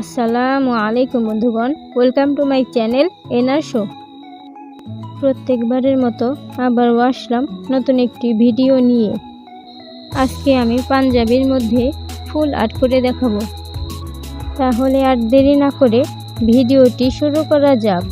আসসালামু আলাইকুম বন্ধুগণ ওয়েলকাম টু মাই চ্যানেল এনার শো প্রত্যেকবারের মতো আবার আসলাম নতুন একটি ভিডিও নিয়ে। আজকে আমি পাঞ্জাবির মধ্যে ফুল আর্ট করে দেখাবো। তাহলে আর দেরি না করে ভিডিওটি শুরু করা যাক।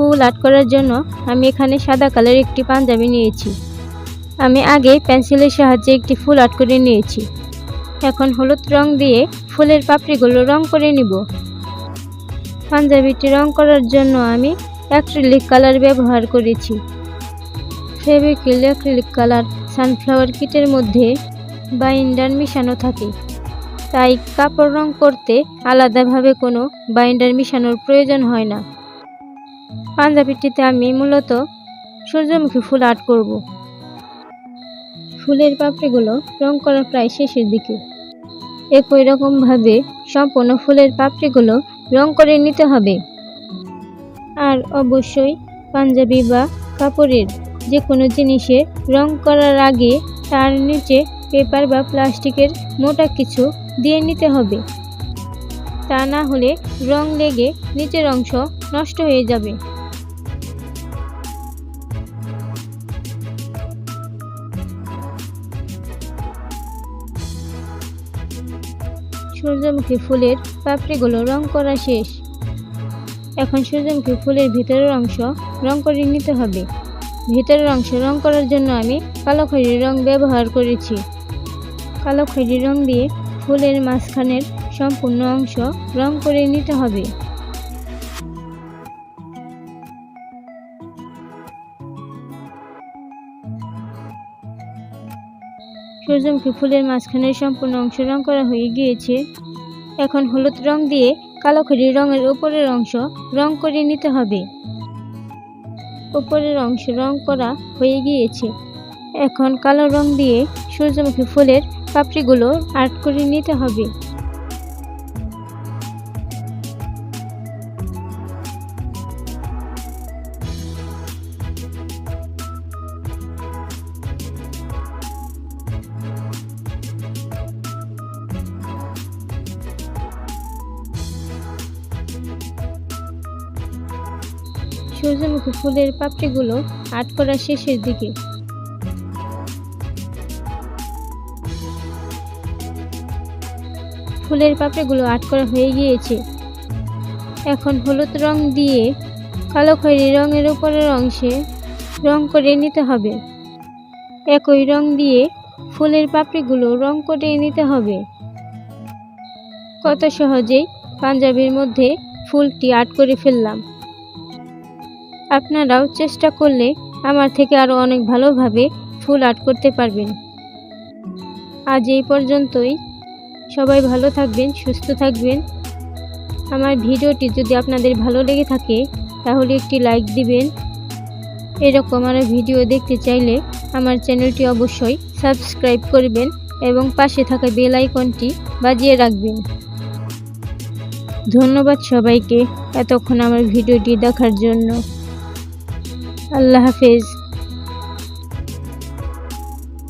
ফুল আর্ট করার জন্য আমি এখানে সাদা কালার একটি পাঞ্জাবি নিয়েছি। আমি আগে পেন্সিলের সাহায্যে একটি ফুল আর্ট করে নিয়েছি। এখন হলুদ রং দিয়ে ফুলের পাপড়িগুলো রং করে নিব। পাঞ্জাবিটি রং করার জন্য আমি অ্যাক্রিলিক কালার ব্যবহার করেছি। ফেভিক্রিল অ্যাক্রিলিক কালার সানফ্লাওয়ার কিটের মধ্যে বাইন্ডার মিশানো থাকে। তাই কাপড় রং করতে আলাদাভাবে কোনো বাইন্ডার মিশানোর প্রয়োজন হয় না। পাঞ্জাবিটিতে আমি মূলত সূর্যমুখী ফুল আর্ট করব। ফুলের পাপড়িগুলো রং করা প্রায় শেষের দিকে। একই রকমভাবে সম্পূর্ণ ফুলের পাপড়িগুলো রং করে নিতে হবে। আর অবশ্যই পাঞ্জাবি বা কাপড়ের যে কোনো জিনিসে রং করার আগে তার নিচে পেপার বা প্লাস্টিকের মোটা কিছু দিয়ে নিতে হবে। তা না হলে রং লেগে নিচের অংশ নষ্ট হয়ে যাবে। সূর্যমুখী ফুলের পাপড়িগুলো রং করা শেষ। এখন সূর্যমুখী ফুলের ভিতরের অংশ রং করে নিতে হবে। ভিতরের অংশ রং করার জন্য আমি কালো খৈরির রং ব্যবহার করেছি। কালো খয়েরি রং দিয়ে ফুলের মাঝখানের সম্পূর্ণ অংশ রং করে নিতে হবে। সূর্যমুখী ফুলের মাঝখানে সম্পূর্ণ অংশ রং করা হয়ে গিয়েছে? এখন হলুদ রং দিয়ে কালো খড়ি রঙের উপরের অংশ রং করে নিতে হবে। উপরের অংশ রং করা হয়ে গিয়েছে। এখন কালো রং দিয়ে সূর্যমুখী ফুলের পাপড়িগুলো আর্ট করে নিতে হবে। সূর্যমুখী ফুলের পাপড়িগুলো আর্ট করা শেষের দিকে। ফুলের পাপড়িগুলো আর্ট করা হয়ে গিয়েছে। এখন হলুদ রং দিয়ে কালো খয়েরি রঙের উপরের অংশে রং করে নিতে হবে। একই রং দিয়ে ফুলের পাপড়িগুলো রং করে নিতে হবে। কত সহজেই পাঞ্জাবির মধ্যে ফুলটি আর্ট করে ফেললাম। আপনারাও চেষ্টা করলে আমার থেকে আরও অনেক ভালোভাবে ফুল আর্ট করতে পারবেন। আজ এই পর্যন্তই। সবাই ভালো থাকবেন, সুস্থ থাকবেন। আমার ভিডিওটি যদি আপনাদের ভালো লেগে থাকে, তাহলে একটি লাইক দিবেন। এরকম আরও ভিডিও দেখতে চাইলে আমার চ্যানেলটি অবশ্যই সাবস্ক্রাইব করবেন এবং পাশে থাকা বেল আইকনটি বাজিয়ে রাখবেন। ধন্যবাদ সবাইকে এতক্ষণ আমার ভিডিওটি দেখার জন্য। আল্লাহ হাফেজ।